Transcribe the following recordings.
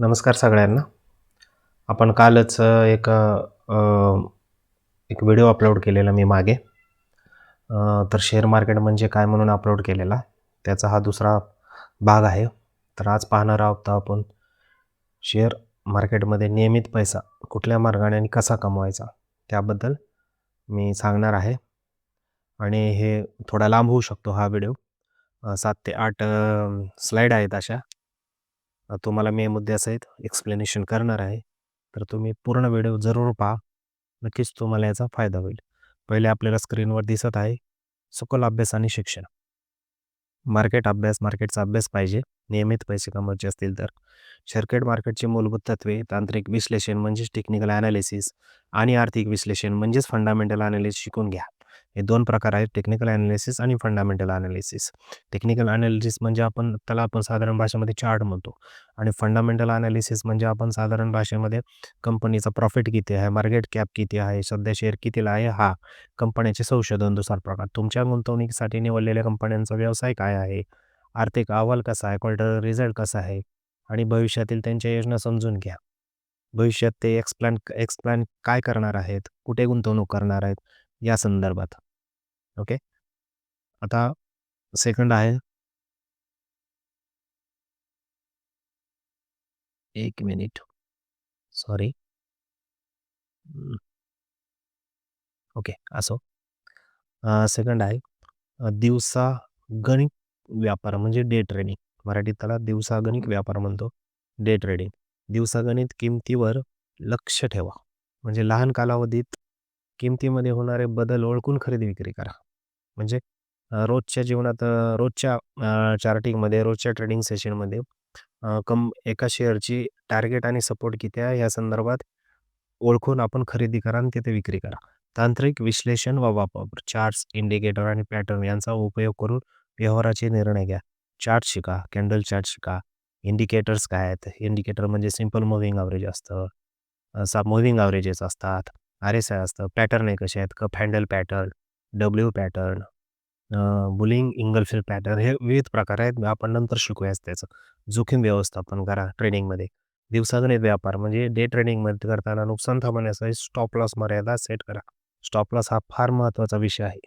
नमस्कार सगळ्यांना. आपण कालच एक एक व्हिडिओ अपलोड केलेला मी मागे. तर शेअर मार्केट म्हणजे काय म्हणून अपलोड केलेला. त्याचा हा दुसरा भाग आहे. तर आज पाहणार आहोत आपण शेअर मार्केटमध्ये नियमित पैसा कुठल्या मार्गाने आणि कसा कमवायचा त्याबद्दल मी सांगणार आहे. आणि हे थोडा लांब होऊ शकतो हा व्हिडिओ. सात ते आठ स्लाईड आहेत अशा. तुम्हाला मी मुद्द्यासहित एक्सप्लेनेशन करणार आहे. तर तुम्ही पूर्ण व्हिडिओ जरूर पहा. नक्कीच तुम्हाला याचा फायदा होईल. पहिले आपल्याला स्क्रीनवर दिसत आहे सखोल अभ्यास आणि शिक्षण. मार्केट अभ्यास, मार्केटचा अभ्यास पाहिजे नियमित पैसे कमवायचे असतील तर. शर्केट मार्केटची मूलभूत तत्त्वे, तांत्रिक विश्लेषण म्हणजेच टेक्निकल ॲनालिसिस आणि आर्थिक विश्लेषण म्हणजेच फंडामेंटल ॲनालिसिस शिकून घ्या. हे दोन प्रकार आहेत टेक्निकल ॲनालिसिस आणि फंडामेंटल ॲनालिसिस. टेक्निकल ॲनालिसिस म्हणजे आपण त्याला आपण साधारण भाषेमध्ये चार्ट म्हणतो आणि फंडामेंटल ॲनालिसिस म्हणजे आपण साधारण भाषेमध्ये कंपनीचा प्रॉफिट किती आहे, मार्केट कॅप किती आहे, सध्या शेअर कितीला आहे, हा कंपन्याचे संशोधन दुसरा प्रकार. तुमच्या गुंतवणुकीसाठी निवडलेल्या कंपन्यांचा व्यवसाय काय आहे, आर्थिक अहवाल कसा आहे, क्वार्टर रिझल्ट कसा आहे आणि भविष्यातील त्यांच्या योजना समजून घ्या. भविष्यात ते एक्सप्लॅन एक्सप्लॅन काय करणार आहेत, कुठे गुंतवणूक करणार आहेत या संदर्भात. ओके. आता सेकंड आहे एक मिनिट. सॉरी. ओके. असो. सेकंड आहे अ, दिवसागणिक व्यापार म्हणजे डे ट्रेडिंग. मराठीत त्याला दिवसागणिक व्यापार म्हणतो. Day trading. दिवसागणिक किमतीवर लक्ष ठेवा. म्हणजे लहान कालावधीत किमतीमध्ये होणारे बदल ओळखून खरेदी विक्री करा. म्हणजे रोजच्या जीवनात रोजच्या चार्टिंगमध्ये, रोजच्या ट्रेडिंग सेशनमध्ये कम एका शेअरची टार्गेट आणि सपोर्ट किती आहे या संदर्भात ओळखून आपण खरेदी करा आणि तिथे विक्री करा. तांत्रिक विश्लेषण व वापर. चार्ट्स, इंडिकेटर आणि पॅटर्न यांचा उपयोग करून व्यवहाराचे निर्णय घ्या. चार्ट शिका, कॅन्डल चार्ट शिका. इंडिकेटर्स काय आहेत? इंडिकेटर म्हणजे सिंपल मूव्हिंग एव्हरेज असतं. असा मूव्हिंग एव्हरेजेस असतात. आर-एस-आय असतं. पॅटर्न हे कसे आहेत? Cup handle pattern, W pattern, bullish engulfing pattern हे विविध प्रकार आहेत. आपण नंतर शिकूयाच त्याचं. जोखीम व्यवस्थापन करा ट्रेडिंगमध्ये. दिवसागणिक व्यापार म्हणजे डे ट्रेडिंगमध्ये करताना नुकसान थांबवण्यासाठी स्टॉप लॉस मर्यादा सेट करा. स्टॉप लॉस हा फार महत्त्वाचा विषय आहे.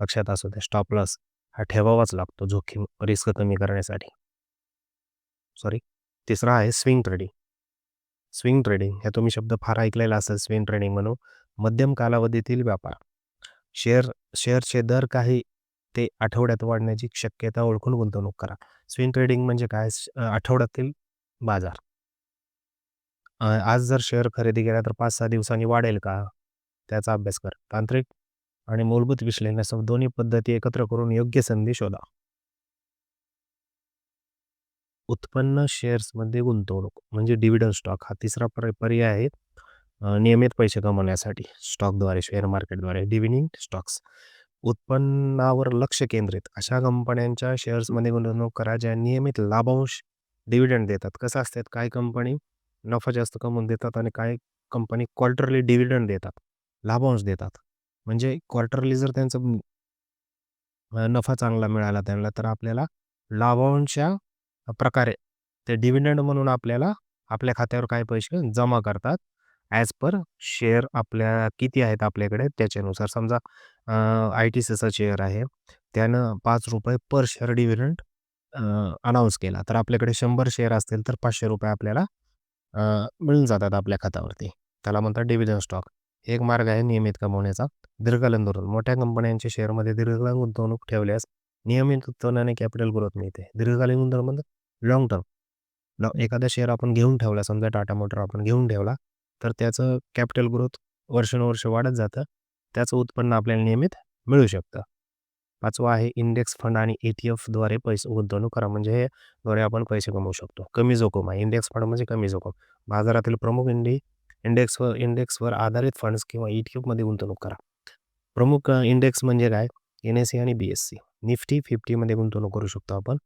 लक्षात असू द्या. स्टॉप लॉस हा ठेवावाच लागतो जोखीम रिस्क कमी करण्यासाठी. सॉरी. तिसरा आहे स्विंग ट्रेडिंग. स्विंग ट्रेडिंग हे तुम्ही शब्द फार ऐकलेला असेल स्विंग ट्रेडिंग म्हणून. मध्यम कालावधीतील व्यापार. शेअर शेअरचे दर काही ते आठवड्यात वाढण्याची शक्यता ओळखून गुंतवणूक करा. स्विंग ट्रेडिंग म्हणजे काय? आठवड्यातील बाजार. आज जर शेअर खरेदी केला तर 5-6 दिवसांनी वाढेल का? त्याचा अभ्यास कर. तांत्रिक आणि मूलभूत विश्लेषण दोन्ही पद्धती एकत्र करून योग्य संधी शोधा. उत्पन्न शेअर्समध्ये गुंतवणूक म्हणजे डिव्हिडंड स्टॉक हा तिसरा पर्याय पर्याय आहे. अ, नियमित पैसे कमवण्यासाठी स्टॉकद्वारे, शेअर मार्केटद्वारे. Dividend stocks. उत्पन्नावर लक्ष केंद्रित अशा कंपन्यांच्या शेअर्समध्ये गुंतवणूक करा ज्या नियमित लाभांश, डिव्हिडंड देतात. कसं असतात काही कंपनी नफा जास्त कमवून देतात आणि काही कंपनी क्वार्टरली डिव्हिडंड देतात. लाभांश देतात. म्हणजे क्वार्टरली जर त्यांचं अ, नफा चांगला मिळाला त्यांना तर आपल्याला लाभांशच्या प्रकारे ते डिव्हिडंड म्हणून आपल्याला आपल्या खात्यावर काय पैसे जमा करतात. ॲज पर शेअर आपल्या किती आहेत आपल्याकडे त्याच्यानुसार. समजा आय-टी-सीचा शेअर आहे. त्यानं पाच रुपये पर शेअर डिव्हिडंड अनाऊन्स केला. तर आपल्याकडे शंभर शेअर असतील तर ₹500 आपल्याला मिळून जातात आपल्या खात्यावरती. त्याला म्हणतात डिव्हिडंड स्टॉक. एक मार्ग आहे नियमित कमवण्याचा. दीर्घकालीन धोरण. मोठ्या कंपन्यांच्या शेअरमध्ये दीर्घकालीन गुंतवणूक ठेवल्यास नियमित उत्पन्नाने कॅपिटल ग्रोथ मिळते. दीर्घकालीन गुंतवणूक म्हणजे लाँग टर्म. ल एखादा शेअर आपण घेऊन ठेवला समजा टाटा मोटर आपण घेऊन ठेवला तर त्याचं कॅपिटल ग्रोथ वर्षानुवर्ष वाढत जातं. त्याचं उत्पन्न आपल्याला नियमित मिळू शकतं. 5वा आहे इंडेक्स फंड आणि ई-टी-एफद्वारे पैसे गुंतवणूक करा. म्हणजे हे द्वारे आपण पैसे कमवू शकतो. कमी जोखीम आहे. इंडेक्स फंड म्हणजे कमी जोखीम. बाजारातील प्रमुख इंडी इंडेक्सवर इंडेक्सवर आधारित फंड्स किंवा ई-टी-एफमध्ये गुंतवणूक करा. प्रमुख इंडेक्स म्हणजे काय? एन-एस-सी आणि बी-एस-सी. निफ्टी 50मध्ये गुंतवणूक करू शकतो आपण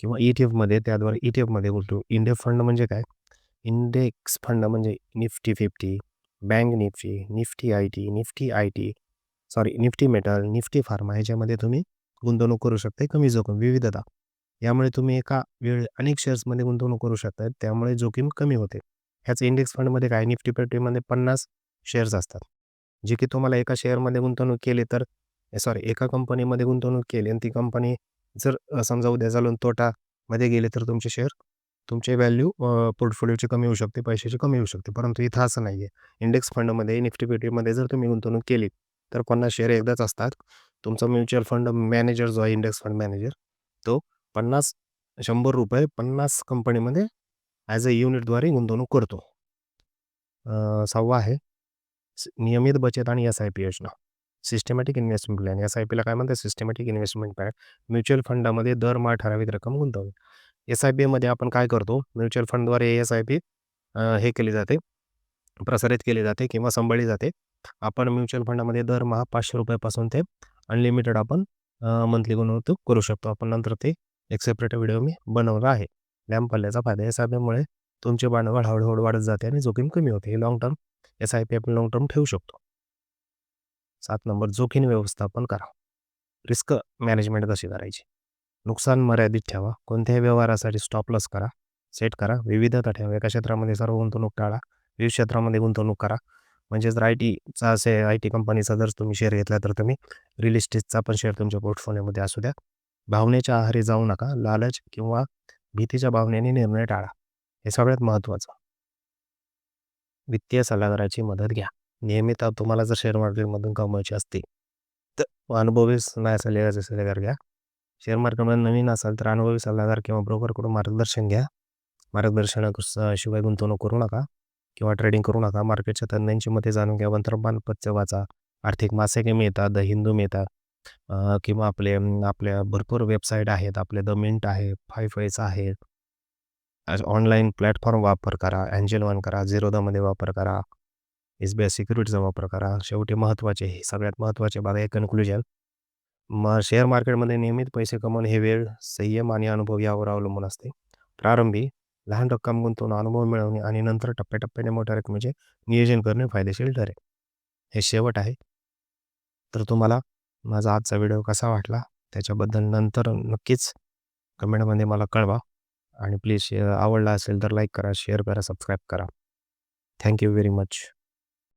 किंवा ई-टी-एफमध्ये त्याद्वारे ई-टी-एफमध्ये बोलतो इंडेक्स फंड म्हणजे काय? इंडेक्स फंड म्हणजे Nifty 50, bank Nifty, Nifty IT, Nifty IT sorry Nifty metal, Nifty pharma ह्याच्यामध्ये तुम्ही गुंतवणूक करू शकता. कमी जोखीम, विविधता. यामुळे तुम्ही एका वेळ अनेक शेअर्समध्ये गुंतवणूक करू शकता. त्यामुळे जोखीम कमी होते. ह्याच इंडेक्स फंडमध्ये काय निफ्टी फिफ्टीमध्ये 50 शेअर्स असतात. जे की तुम्हाला एका शेअरमध्ये गुंतवणूक केली तर सॉरी एका कंपनीमध्ये गुंतवणूक केली आणि ती कंपनी जर समजा उद्या चालून तोटामध्ये गेले तर तुमचे शेअर तुमचे व्हॅल्यू पोर्टफोलिओची कमी होऊ शकते, पैशाची कमी होऊ शकते. परंतु इथं असं नाही आहे. इंडेक्स फंडमध्ये निफ्टी फिफ्टीमध्ये जर तुम्ही गुंतवणूक केली तर 50 शेअर एकदाच असतात. तुमचा म्युच्युअल फंड मॅनेजर जो आहे इंडेक्स फंड मॅनेजर तो 50 ₹100 50 कंपनीमध्ये ॲज अ युनिटद्वारे गुंतवणूक करतो. सहावा आहे नियमित बचत आणि एस-आय-पी योजना. Systematic investment plan. एस-आय-पीला काय म्हणतात सिस्टमॅटिक इन्व्हेस्टमेंट प्लॅन. म्युच्युअल फंडामध्ये दरमहा ठराविक रक्कम गुंतवणे. एस-आय-पीमध्ये आपण काय करतो म्युच्युअल फंडद्वारे एस-आय-पी हे केली जाते, प्रसारित केली जाते किंवा सांभाळली जाते. आपण म्युच्युअल फंडामध्ये दरमहा पाचशे रुपयापासून ते अनलिमिटेड आपण मंथली गुंतवणूक करू शकतो. आपण नंतर ते एक सेपरेट व्हिडिओ मी बनवला आहे. लॅम्प पल्ल्याचा फायदा. एस-आय-पीमुळे तुमचे भांडवल हळूहळू वाढत जाते आणि जोखीम कमी होते. हे लाँग टर्म एस-आय-पी आपण लाँग टर्म ठेवू शकतो. सात नंबर जोखीम व्यवस्थापन करा. रिस्क मॅनेजमेंट कशी करायची? नुकसान मर्यादित ठेवा. कोणत्याही व्यवहारासाठी स्टॉप लॉस करा, सेट करा. विविधता ठेवा. एका क्षेत्रामध्ये सर्व गुंतवणूक टाळा. विविध क्षेत्रामध्ये गुंतवणूक करा. म्हणजे जर आय-टीचा असे आय-टी कंपनीचा जर तुम्ही शेअर घेतला तर तुम्ही रिअल इस्टेटचा पण शेअर तुमच्या पोर्टफोलिओमध्ये असू द्या. भावनेच्या आहारी जाऊ नका. लालच किंवा भीतीच्या भावनेने निर्णय टाळा. हे सगळ्यात महत्त्वाचं. वित्तीय सल्लागाराची मदत घ्या. नियमित तुम्हाला जर शेअर मार्केटमधून कमवायची असते तर अनुभवी नाही सल्लागाराचे सल्लागार घ्या. शेअर मार्केटमध्ये नवीन असाल तर अनुभवी सल्लागार किंवा ब्रोकरकडून मार्गदर्शन घ्या. मार्गदर्शनाशिवाय गुंतवणूक करू नका किंवा ट्रेडिंग करू नका. मार्केटच्या तज्ञांची मते जाणून घ्या. वर्तमानपत्र वाचा. आर्थिक मासिके मिळतात, द हिंदू मिळतात किंवा आपले आपल्या भरपूर वेबसाईट आहेत. आपले द मिंट आहे, फाय पैसा आहे. ऑनलाईन प्लॅटफॉर्म वापर करा. अँजेल वन करा. झिरोधामध्ये वापर करा. एस-बी-आय सिक्युरिटीचा वापर करा. शेवटी महत्त्वाचे हे सगळ्यात महत्त्वाचे बघा एक कन्क्लुजन. मग शेअर मार्केटमध्ये नियमित पैसे कमवणे हे वेळ, संयम आणि अनुभव यावर अवलंबून असते. प्रारंभी लहान रक्कम गुंतवून अनुभव मिळवणे आणि नंतर टप्प्याटप्प्याने मोठ्या रकमेचे नियोजन करणे फायदेशीर ठरेल. हे शेवट आहे. तर तुम्हाला माझा आजचा व्हिडिओ कसा वाटला त्याच्याबद्दल नंतर नक्कीच कमेंटमध्ये मला कळवा आणि प्लीज आवडला असेल तर लाईक करा, शेअर करा, सबस्क्राईब करा. Thank you very much.